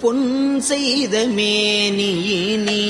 பொன் செய்த மேனியினி.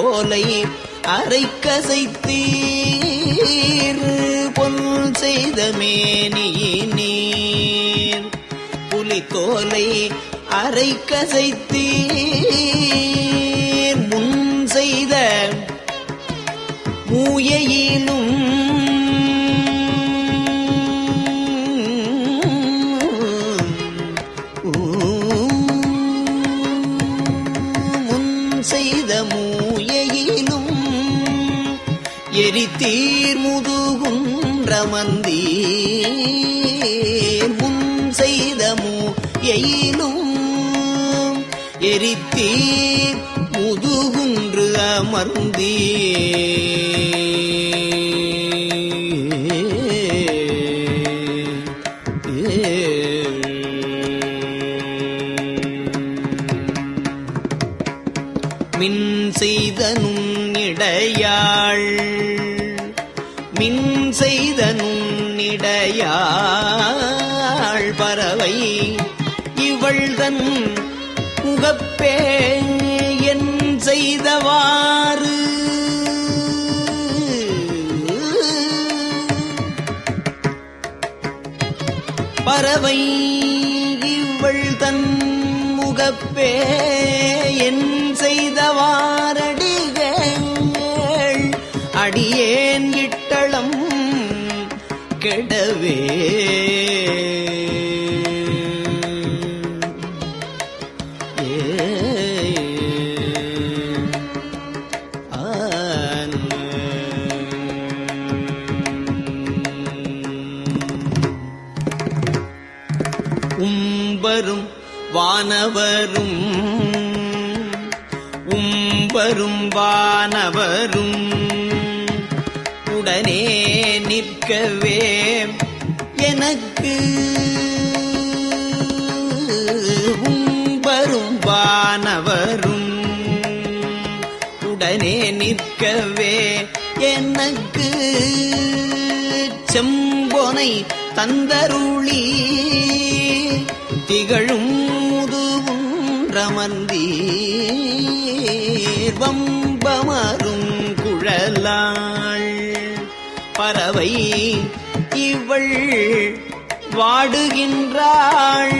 புலித்தோலை அரைக்கசைத்தீர். பொன் செய்த மேனியினீர். நீர் புலித்தோலை அரைக்கசைத்தீர். முன் செய்த மூயையினும் எரித்தீர் முதுகுன்றமந்தீர் முன் செய்த மூயையிலும் எரித்தீர் முதுகுன்று அமர்ந்தீர். செய்த நுண்ணிடையாள் பறவை. இவள்தன் முகப்பே என் செய்தவாறு. பறவை இவள் தன் முகப்பே வானவரும் உம்பரும் வானவரும் உடனே நிற்கவே எனக்கு உம்பரும் வானவரும் உடனே நிற்கவே எனக்கு செம்பொனை தந்தருளி திகழும் முதுகுன்றமந்தீர் வம்பமரும் குழலாள் பறவை இவள் வாடுகின்றாள்.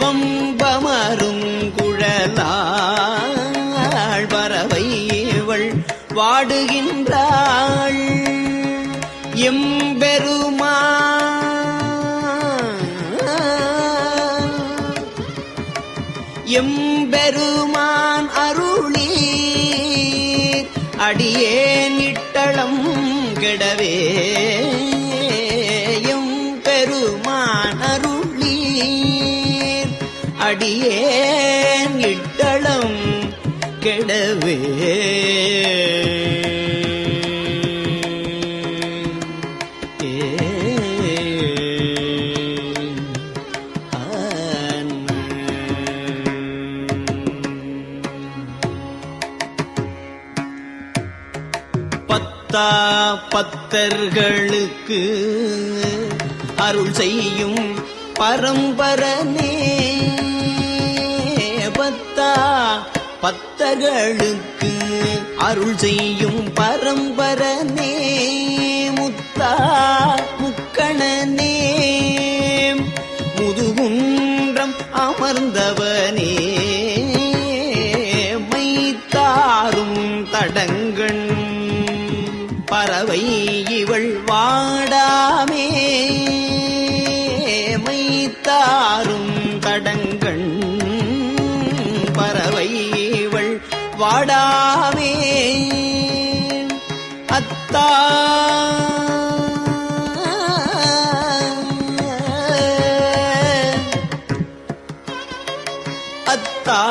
வம்பமரும் குழலாள் பறவை இவள் வாடுகின்றாள். எம்பெருமா எம்பெருமான் அருளி அடியே பக்தர்களுக்கு அருள் செய்யும் பரம்பரனே. பத்தா பத்தர்களுக்கு அருள் செய்யும் பரம்பரனே. முத்தா முக்கணனே. முதுகுன்றம் அமர்ந்தவனே. மை இவள் வாடாமே. மைத்தாரும் தடங்கள் பறவை இவள் வாடாமே. அத்தா. அத்தா.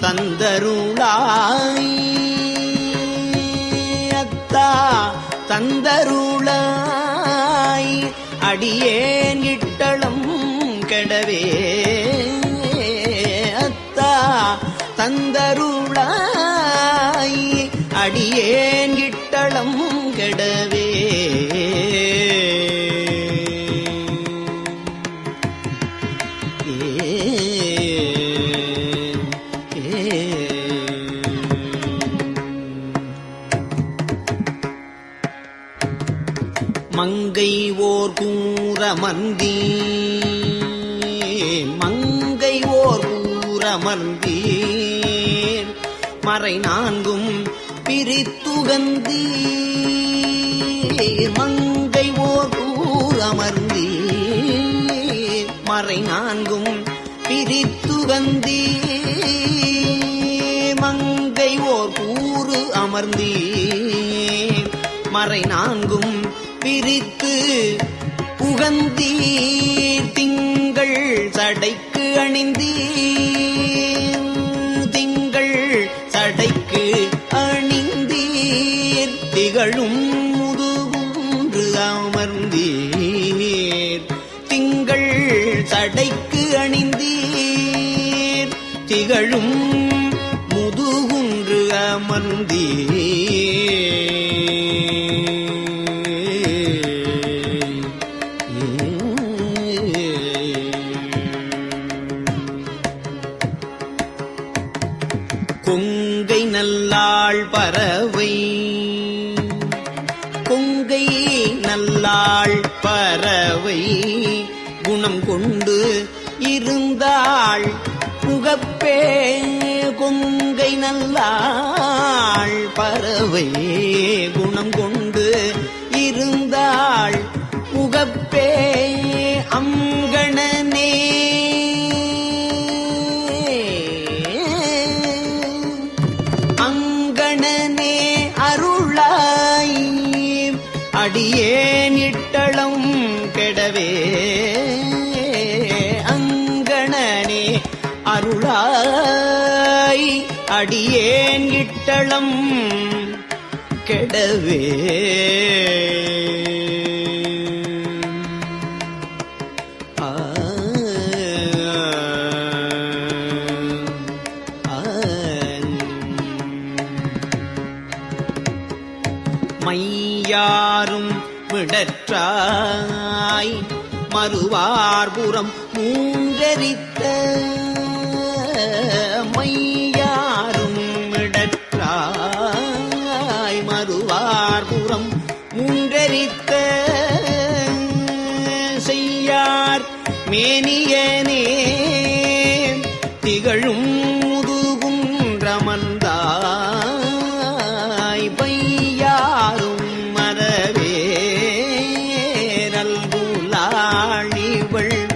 தந்தருளாய் தந்தருளாய். அடியேன் இட்டளம் கெடவே மங்கை ஓர் கூறமந்தி மங்கை ஓர் கூறமர்ந்தீர் மறை நான்கும் பிரித்துகந்தீர். மங்கை ஓர் கூறமர்ந்தீர் மறை நான்கும் பிரித்துகந்தீர். மங்கை ஓர் கூறு அமர்ந்தீர். மறை நான்கும் பிரித்து புகந்தீர் திங்கள் சடைக்கு அணிந்தீர். பறவை குணம் கொண்டு இருந்தாள் புகப்பே அங்கணனே. அங்கணனே அருளாய் அடியேன் இட்டளம் கெடவே. அங்கணனே அருளாய் அடியேன் இட்டளம் கெடவே மையாரும் விடற்றாய் மறுவார்புறம் மூன்றரித்த மூன்றரித்த செய்யார் மேனியனே. திகழும் முதுகும் ரமந்தாய் பையாரும் மரவே. நல்குலாழிவள்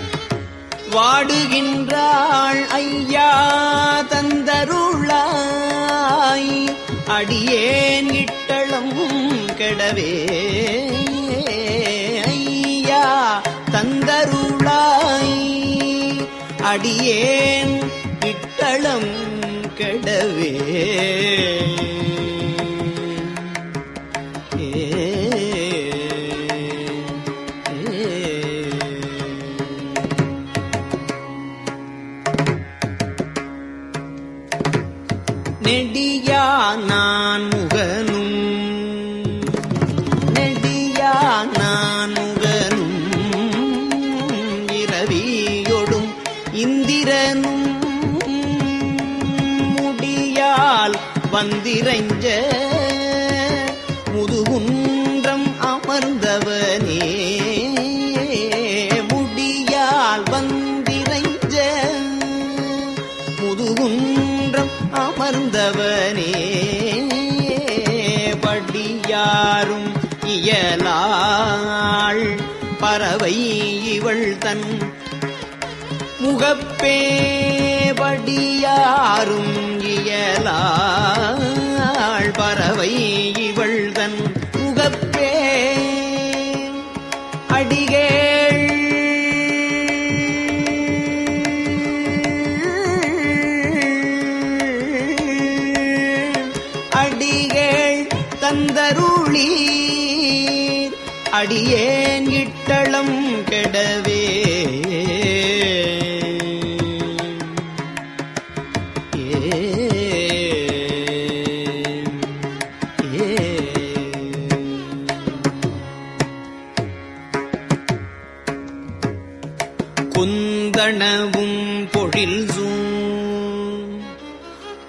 வாடுகின்றாள் ஐயா தந்தருளாய். அடியேன் இட்டளம் கெடவே. அடியேன் இட்டளம் கெடவே. ஏ பேவடியாரும் இயலாள் பறவை இவள்தன் முகப்பே அடிகேள். அடிகேள் தந்தருளீர். அடியேன் இட்டளம் கெடவே.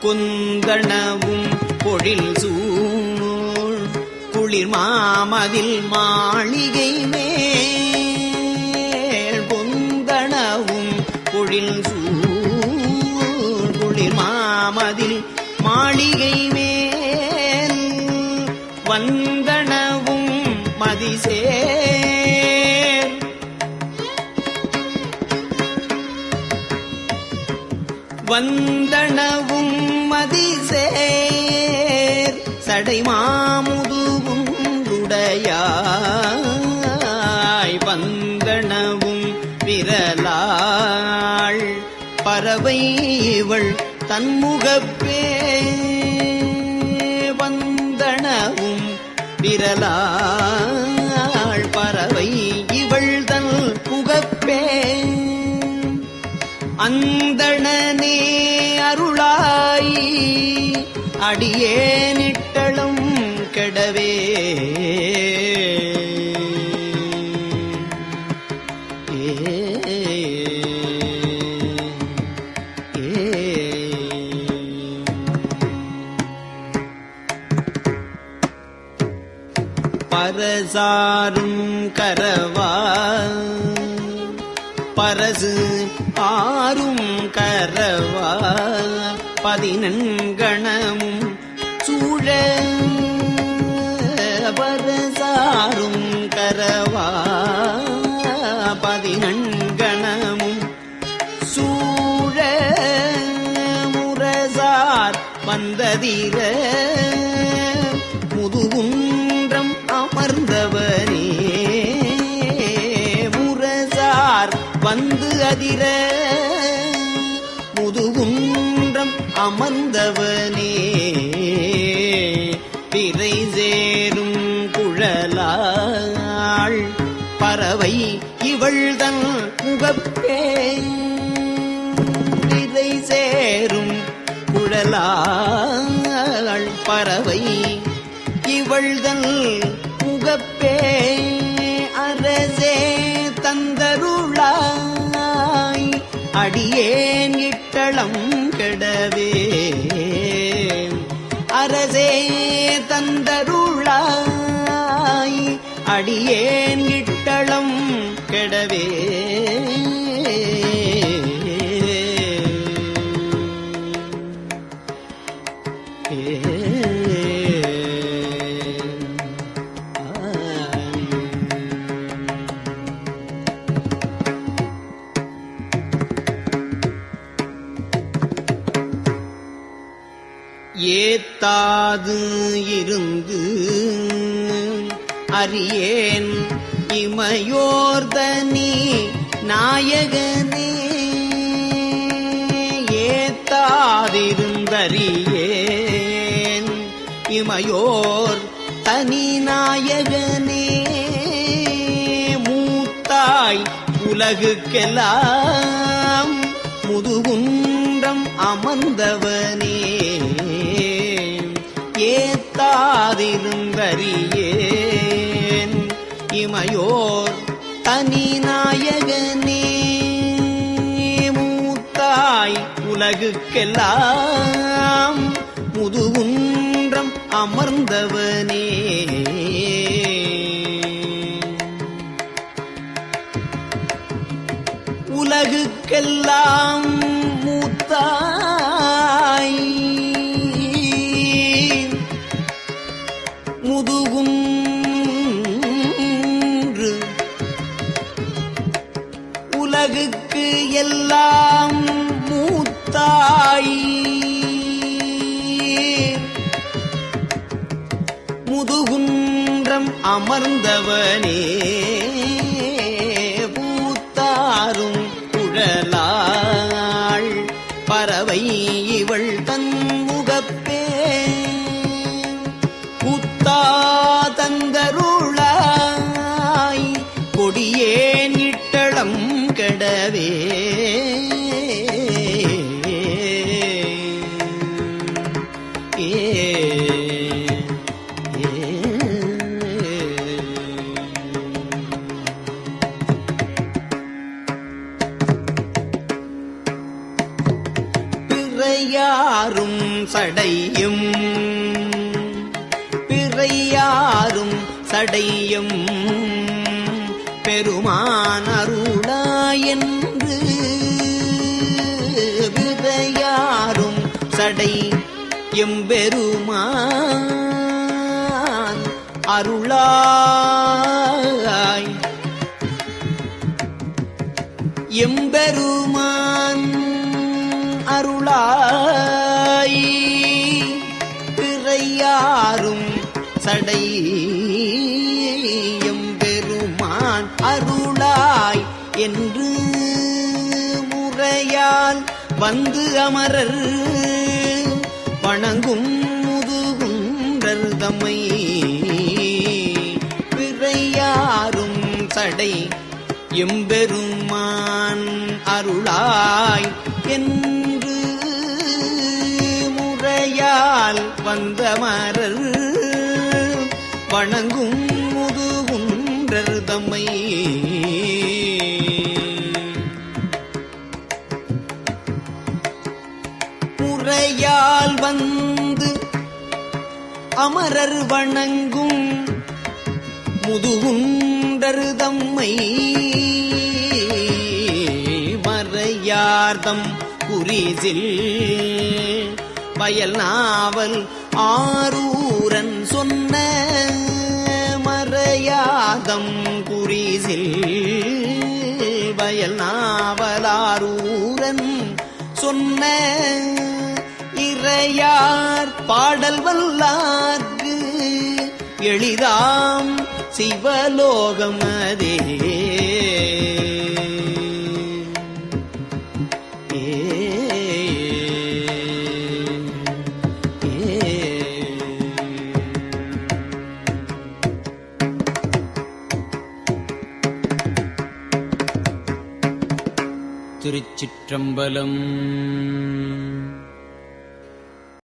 குந்தணவும் பொழில் சூழ் குளிர் மாமதில் மாளிகை மேல் குந்தணவும் பொழில் சூழ் சடைமாமுதுவும் உடையாய் வந்தனவும் விரலாள் பறவை இவள் தன்முகப்பே வந்தனவும் விரலாள் பறவை இவள் தன் புகப்பே அந்தணனே அருளாயி அடியேனிட்ட சாரும் கரவா பரசு ஆறும் கரவா பதினெண்கணமும் சூழ பரசாரும் கரவா பதினெண்கணமும் சூழ முரசார் வந்ததிர. வந்து அதிர முதுகுன்றம் அமர்ந்தவனே. பிறை சேரும் குழலாள் பறவை இவள்தன் முகப்பே பிறை சேரும் குழலாள் பறவை இவள்தன் முகப்பே அடியேன் இட்டளம் கெடவே? அரசே தந்தருளாய் அடியேன் ஏத்தாது இருந்து அறியேன் இமையோர்தனி நாயகனே. ஏத்தாதிருந்தறியேன் இமையோர் தனி நாயகனே. மூத்தாய் உலகுக்கெல்லாம் ஏத்தாதிருந்தறியேன் இமையோர் தனி நாயகனே மூத்தாய் உலகுக்கெல்லாம் முதுகுன்றம் அமர்ந்தவனே. உலகுக்கெல்லாம் மூத்தாய் எல்லாம் மூத்தாய். முதுகுன்றம் அமர்ந்தவனே பூத்தாரும் குழலாள். பறவை இவள் தன் சடையும். பிறையாரும் சடையும். பெருமான் அருளாயென்று பிறையாரும் சடை எம்பெருமான் அருளாய். எம்பெருமான் சடை எம்பெருமான் அருளாய் என்று முறையால் வந்து அமரர். வணங்கும் முதுகுன்றர் தம்மை பிறையாரும் சடை. எம்பெருமான் அருளாய் என்று முறையால் வந்த மரர் வணங்கும் முதுகுன்றர் தம்மை. முறையால் வந்து அமரர் வணங்கும் முதுகுண்டர் தம்மை. மறையார்தம் குறிசில் வயல் நாவல் ஆரூரன் மறையாதம் குறிசில் வயல் நாவலாரூரன் சொன்ன இறையார் பாடல் வல்லார்க்கு எளிதாம் சிவலோகம் அதே चम्बलम्